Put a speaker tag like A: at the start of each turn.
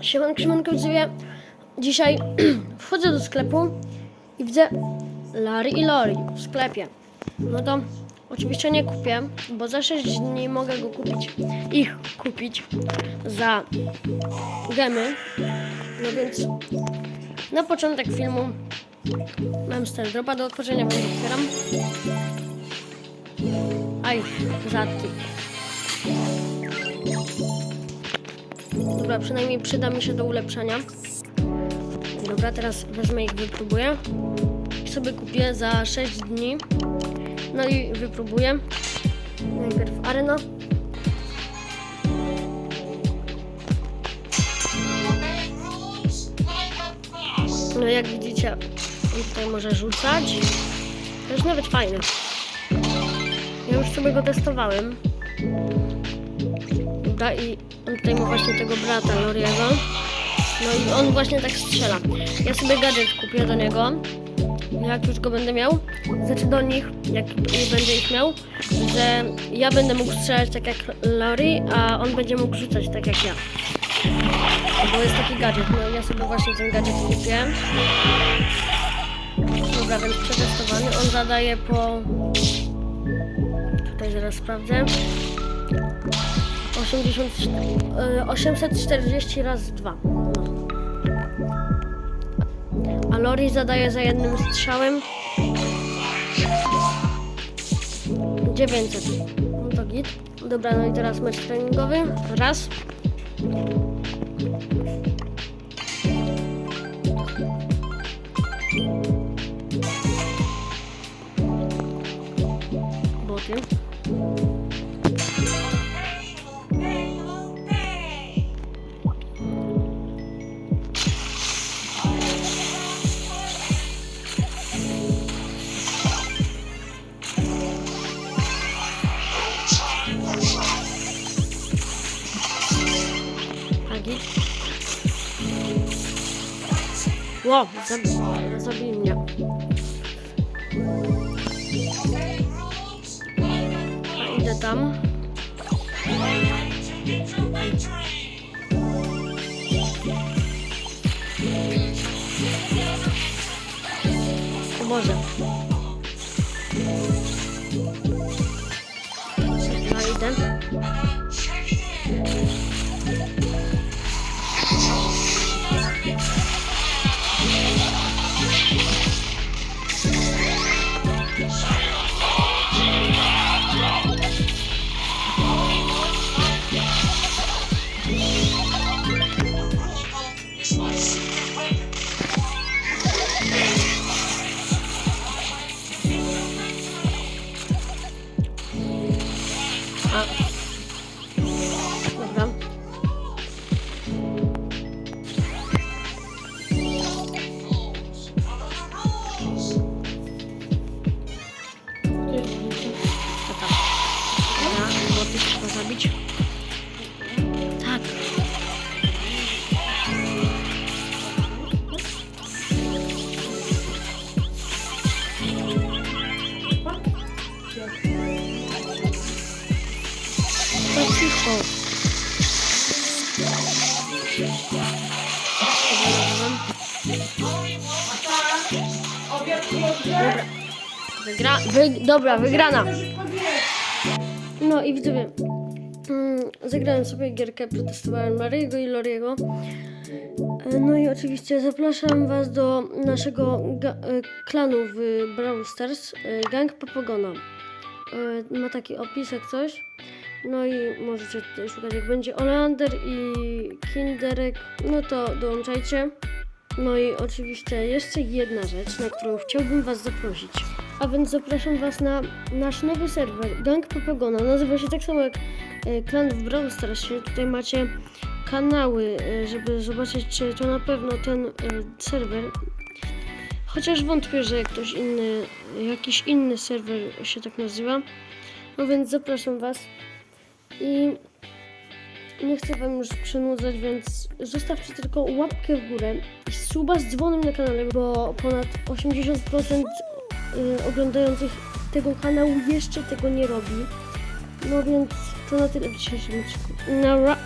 A: Siemanko, siemanko widzowie. Dzisiaj wchodzę do sklepu i widzę Larry i Lori w sklepie. No to oczywiście nie kupię, bo za 6 dni mogę go kupić, ich kupić za gemy. No więc na początek filmu mam star dropa do otworzenia, więc otwieram. Aj, rzadki. Dobra, przynajmniej przyda mi się do ulepszania. Dobra, teraz wezmę ich, wypróbuję. Sobie kupię za 6 dni. No i wypróbuję. Najpierw arena. No jak widzicie, on tutaj może rzucać. To jest nawet fajne. Ja już sobie go testowałem. Dobra, i on tutaj ma właśnie tego brata Loriego. No i on właśnie tak strzela. Ja sobie gadżet kupię do niego. Jak już go będę miał. Znaczy do nich, jak będę ich miał, że ja będę mógł strzelać tak jak Lori, a on będzie mógł rzucać tak jak ja. Bo jest taki gadżet. No ja sobie właśnie ten gadżet kupię. Dobra, więc przetestowany. On zadaje po... Tutaj zaraz sprawdzę. 80, y, 840 razy 2. No. A Lori zadaje za jednym strzałem 900. No to git. Dobra, no i teraz mecz treningowy. Raz. Boty. Agi. Ło, zabi zabili mnie. A idę tam. O Boże. No idę. A. Dobra. Dobra. Dobra, boty trzeba zabić. Cicho. Dobra. Wygra... Wy... Dobra, wygrana. No i widzowie, mm, zagrałem sobie gierkę, protestowałem Mariego i Loriego. E, No i oczywiście zapraszam Was do naszego e, klanu w Brawl Stars, e, Gang Papagona. Ma taki opis jak coś. No i możecie tutaj szukać jak będzie Oleander i Kinderek, no to dołączajcie. No i oczywiście jeszcze jedna rzecz, na którą chciałbym Was zaprosić. A więc zapraszam Was na nasz nowy serwer, Gang Papagona. Nazywa się tak samo jak e, klan w Brawl Starsie. Tutaj macie kanały, e, żeby zobaczyć, czy to na pewno ten e, serwer. Chociaż wątpię, że ktoś inny, jakiś inny serwer się tak nazywa. No więc zapraszam Was. I nie chcę Wam już przynudzać, więc zostawcie tylko łapkę w górę i suba z dzwonem na kanale, bo ponad 80% y, oglądających tego kanału jeszcze tego nie robi. No więc to na tyle w dzisiejszym odcinku. Nara!